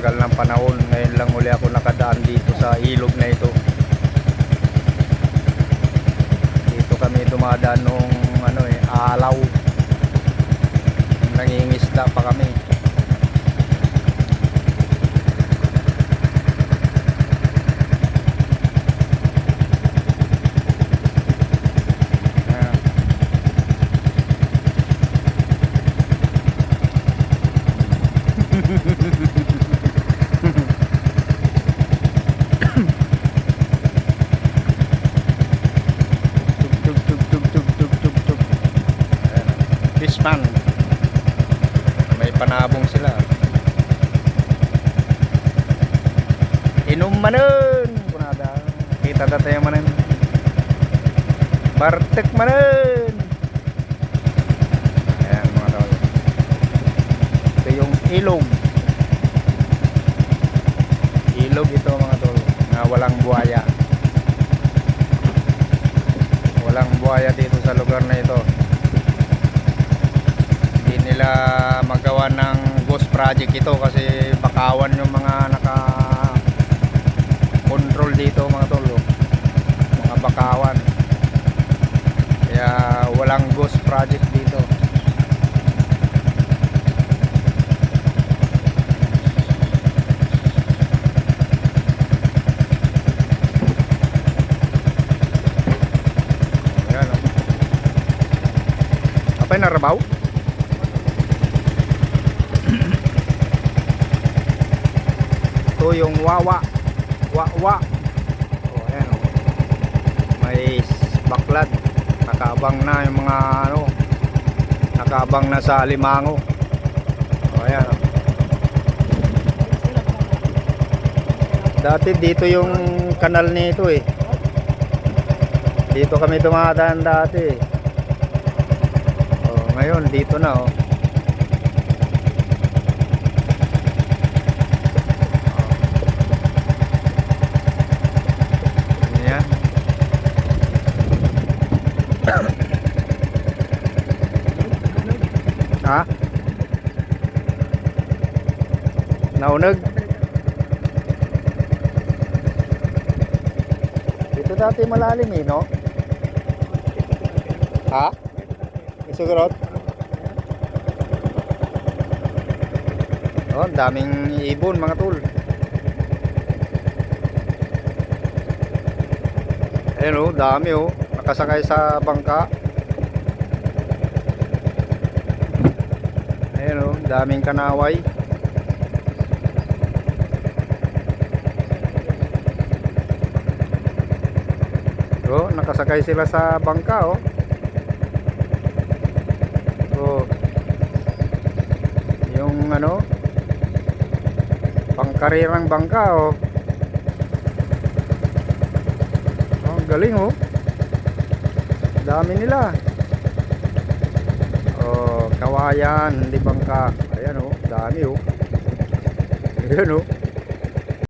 tagal ng panahon. Ngayon lang uli ako nakadaan dito sa ilog na ito. Dito kami dumadaan nung ano eh alaw nangingisda pa kami Fishman. May panabong sila. Inom manon. Kunada. Kita na tayo manon. Bartek manon. Ayan mga tol. Ito yung ilog. Ilog ito mga tol. Na walang buhaya. Walang buhaya dito sa lugar na ito. Nila magawa ng ghost project ito kasi bakawan yung mga naka control dito mga tolo. Mga bakawan. Kaya walang ghost project dito. Ayan o. Apay na rabaw? Yung wawa. Wawa. O ayan o. May baklad. Nakaabang na yung mga ano. Nakaabang na sa limango. O ayan o. Dati dito yung kanal nito eh. Dito kami dumadaan dati. Oh, ngayon dito na oh. Oh. Ha? Naunag? Dito dati malalim eh, no? Ha? Isugrot? Oh, daming ibon mga tol. Ayun oh, dami oh. Nakasakay sa bangka. Ayun oh, daming kanaway. Oh, nakasakay sila sa bangka oh. Oh. Yung ano? Pangkarirang bangka. Oh, ang galing oh. Dami nila. Kawayan, hindi bangka. Ayan oh, dami oh. Ayan oh.